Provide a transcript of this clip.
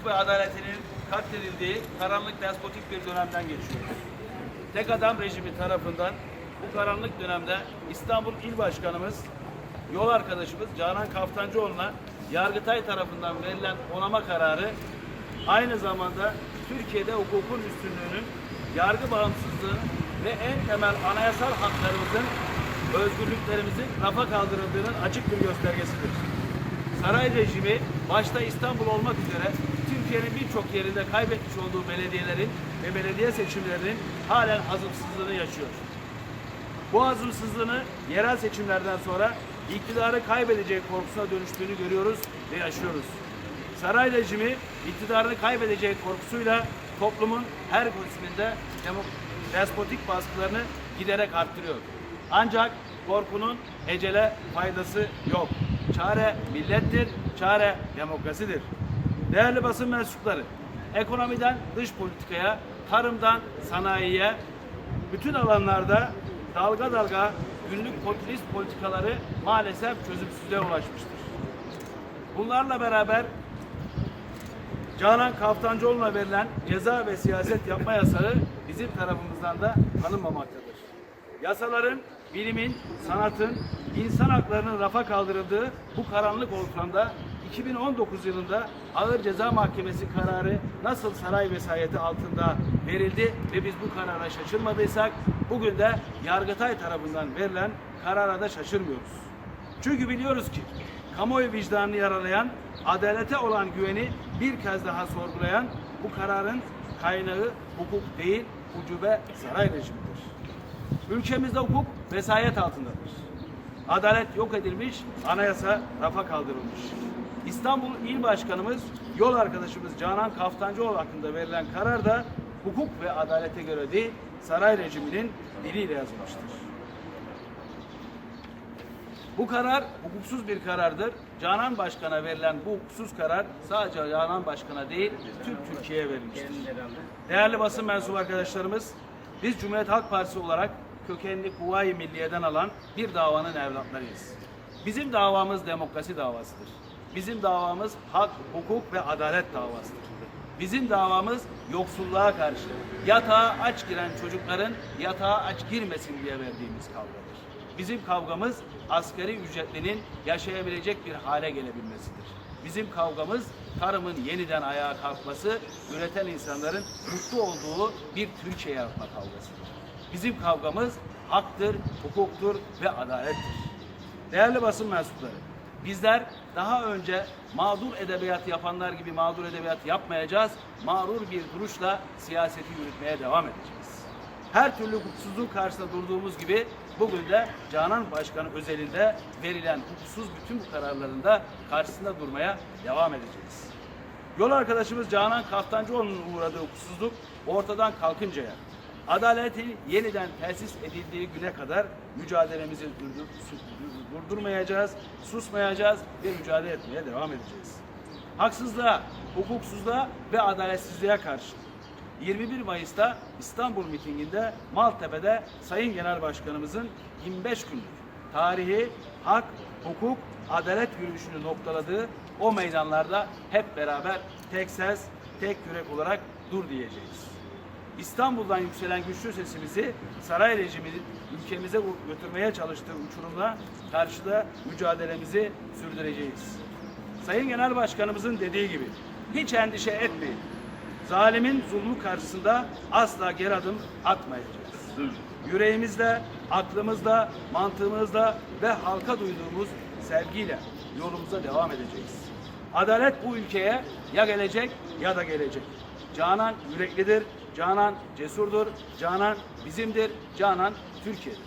hukuk ve adaletinin katledildiği karanlık despotik bir dönemden geçiyoruz. Tek adam rejimi tarafından bu karanlık dönemde İstanbul İl Başkanımız, yol arkadaşımız Canan Kaftancıoğlu'na Yargıtay tarafından verilen onama kararı aynı zamanda Türkiye'de hukukun üstünlüğünün, yargı bağımsızlığı ve en temel anayasal haklarımızın, özgürlüklerimizin rafa kaldırıldığının açık bir göstergesidir. Saray rejimi başta İstanbul olmak üzere Türkiye'nin birçok yerinde kaybetmiş olduğu belediyelerin ve belediye seçimlerinin halen hazımsızlığını yaşıyor. Bu hazımsızlığını yerel seçimlerden sonra iktidarı kaybedeceği korkusuna dönüştüğünü görüyoruz ve yaşıyoruz. Saray rejimi iktidarını kaybedeceği korkusuyla toplumun her kesiminde despotik baskılarını giderek arttırıyor. Ancak korkunun ecele faydası yok. Çare millettir, çare demokrasidir. Değerli basın mensupları, ekonomiden dış politikaya, tarımdan sanayiye, bütün alanlarda dalga dalga günlük popülist politikaları maalesef çözümsüzlüğe ulaşmıştır. Bunlarla beraber Canan Kaftancıoğlu'na verilen ceza ve siyaset yapma yasağı bizim tarafımızdan da tanınmamaktadır. Yasaların, bilimin, sanatın, insan haklarının rafa kaldırıldığı bu karanlık ortamda 2019 yılında Ağır Ceza Mahkemesi kararı nasıl saray vesayeti altında verildi ve biz bu karara şaşırmadıysak bugün de Yargıtay tarafından verilen karara da şaşırmıyoruz. Çünkü biliyoruz ki kamuoyu vicdanını yaralayan, adalete olan güveni bir kez daha sorgulayan bu kararın kaynağı hukuk değil, ucube saray rejimidir. Ülkemizde hukuk vesayet altındadır. Adalet yok edilmiş, anayasa rafa kaldırılmış. İstanbul İl Başkanımız, yol arkadaşımız Canan Kaftancıoğlu hakkında verilen karar da hukuk ve adalete göre değil, saray rejiminin diliyle yazılmıştır. Bu karar hukuksuz bir karardır. Canan Başkan'a verilen bu hukuksuz karar sadece Canan Başkan'a değil, tüm Türkiye'ye verilmiştir. Değerli basın mensubu arkadaşlarımız, biz Cumhuriyet Halk Partisi olarak kökenli Kuvayi Milliye'den alan bir davanın evlatlarıyız. Bizim davamız demokrasi davasıdır. Bizim davamız hak, hukuk ve adalet davasıdır. Bizim davamız yoksulluğa karşı, yatağa aç giren çocukların yatağa aç girmesin diye verdiğimiz kavgadır. Bizim kavgamız asgari ücretlinin yaşayabilecek bir hale gelebilmesidir. Bizim kavgamız tarımın yeniden ayağa kalkması, üreten insanların mutlu olduğu bir Türkiye yaratma kavgasıdır. Bizim kavgamız haktır, hukuktur ve adalettir. Değerli basın mensupları, bizler daha önce mağdur edebiyat yapanlar gibi mağdur edebiyat yapmayacağız. Mağrur bir duruşla siyaseti yürütmeye devam edeceğiz. Her türlü hukuksuzluğun karşısında durduğumuz gibi bugün de Canan Başkanı özelinde verilen hukuksuz bütün bu kararlarında karşısında durmaya devam edeceğiz. Yol arkadaşımız Canan Kaftancıoğlu'nun uğradığı hukuksuzluk ortadan kalkıncaya, adaletin yeniden tesis edildiği güne kadar mücadelemizi durdur- durdurmayacağız, susmayacağız ve mücadele etmeye devam edeceğiz. Haksızlığa, hukuksuzluğa ve adaletsizliğe karşı 21 Mayıs'ta İstanbul mitinginde Maltepe'de Sayın Genel Başkanımızın 25 günlük tarihi hak, hukuk, adalet yürüyüşünü noktaladığı o meydanlarda hep beraber tek ses, tek yürek olarak dur diyeceğiz. İstanbul'dan yükselen güçlü sesimizi saray rejiminin ülkemize götürmeye çalıştığı uçurumla karşıda mücadelemizi sürdüreceğiz. Sayın Genel Başkanımızın dediği gibi hiç endişe etmeyin. Zalimin zulmü karşısında asla geri adım atmayacağız. Yüreğimizle, aklımızla, mantığımızla ve halka duyduğumuz sevgiyle yolumuza devam edeceğiz. Adalet bu ülkeye ya gelecek ya da gelecek. Canan yüreklidir, Canan cesurdur, Canan bizimdir, Canan Türkiye'dir.